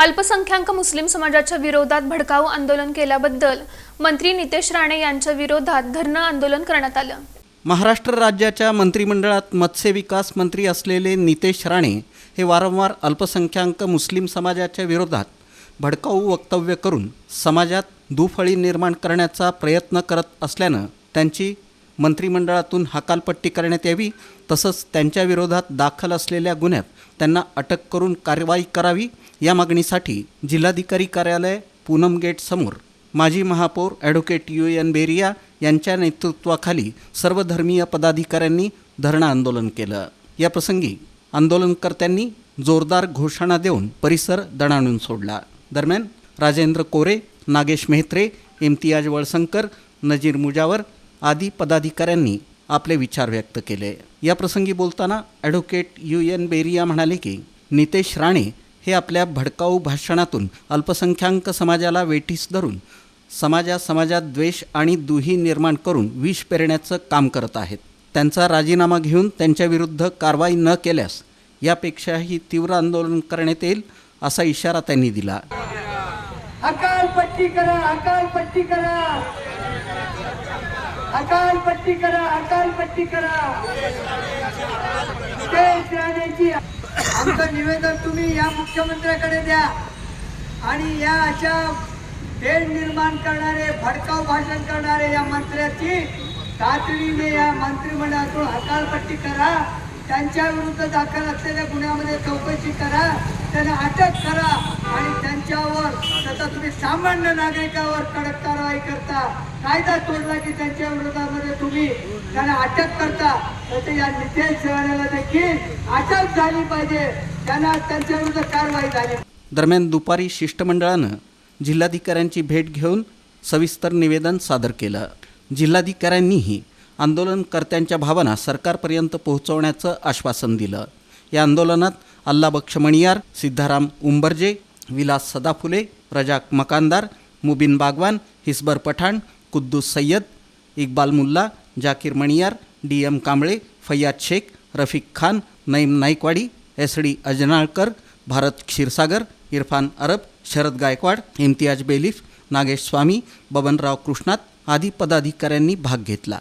अल्पसंख्याक मुस्लिम समाजाच्या विरोधात भडकाऊ आंदोलन केल्याबद्दल मंत्री नितेश राणे यांच्या विरोधात धरणं आंदोलन करण्यात आलं. महाराष्ट्र राज्याच्या मंत्रिमंडळात मत्स्य विकास मंत्री असलेले नितेश राणे हे वारंवार अल्पसंख्याक मुस्लिम समाजाच्या विरोधात भडकाऊ वक्तव्य करून समाजात दुफळी निर्माण करण्याचा प्रयत्न करत असल्यानं त्यांची मंत्रिमंडळातून हकालपट्टी करण्यात यावी तसंच त्यांच्या विरोधात दाखल असलेल्या गुन्ह्यात त्यांना अटक करून कारवाई करावी या मागणीसाठी जिल्हाधिकारी कार्यालय पूनम गेट समोर माजी महापौर ॲडव्होकेट यू एन बेरिया यांच्या नेतृत्वाखाली सर्व धर्मीय पदाधिकाऱ्यांनी धरणं आंदोलन केलं. या प्रसंगी आंदोलनकर्त्यांनी जोरदार घोषणा देऊन परिसर दणाणून सोडला. दरम्यान राजेंद्र कोरे नागेश मेहत्रे इम्तियाज वळसंकर नजीर मुजावर आदी पदाधिकाऱ्यांनी आपले विचार व्यक्त केले. या प्रसंगी बोलताना ॲडव्होकेट यू. एन. बेरिया म्हणाले की नितेश राणे हे आपल्या भडकाऊ भाषणातून अल्पसंख्याक समाजाला वेठीस धरून समाजा समाजात द्वेष आणि दुही निर्माण करून विष पेरण्याचं काम करत आहेत. त्यांचा राजीनामा घेऊन त्यांच्याविरुद्ध कारवाई न केल्यास यापेक्षाही तीव्र आंदोलन करण्यात येईल असा इशारा त्यांनी दिला. अकाल पट्टी करा अकाल पट्टी करा. अकाल पट्टी करा अकाल पट्टी करा. स्टेज राहण्याची आमचं निवेदन तुम्ही या मुख्यमंत्र्याकडे द्या. आणि या अशा भेट निर्माण करणारे भडकाव भाषण करणारे या मंत्र्याची तातडीने या मंत्रिमंडळातून हकालपट्टी करा. त्यांच्या विरुद्ध दाखल असलेल्या गुन्ह्यामध्ये चौकशी करा त्यांना अटक करा आणि त्यांच्यावर त्याचा तुम्ही सामान्य नागरिकावर कडक कारवाई करता. कायदा तोडला की त्यांच्या विरोधामध्ये तुम्ही त्यांना अटक करता. तर या नितेश सेवाला देखील अटक झाली पाहिजे. त्यांना त्यांच्या विरुद्ध कारवाई झाली. दरम्यान दुपारी शिष्टमंडळानं जिल्हाधिकाऱ्यांची भेट घेऊन सविस्तर निवेदन सादर केलं. जिल्हाधिकाऱ्यांनीही आंदोलनकर्त्यांच्या भावना सरकारपर्यंत पोहोचवण्याचं आश्वासन दिलं. या आंदोलनात अल्ला Baksh Maniyar Siddharam Umbarje Vilas Sadaphule Praja Makandar Mubin Bagwan Hisbar Pathan Kuddus Sayyad Iqbal Mulla Zakir Maniyar D M Kamble Faiyad Shaikh Rafiq Khan Naeem Naikwadi S D Ajnalkar Bharat Kshirsagar Irfan Arab Sharad Gaikwad Imtiyaz Belif Nagesh Swami Babanrao Krishnat आदी पदाधिकाऱ्यांनी भाग घेतला.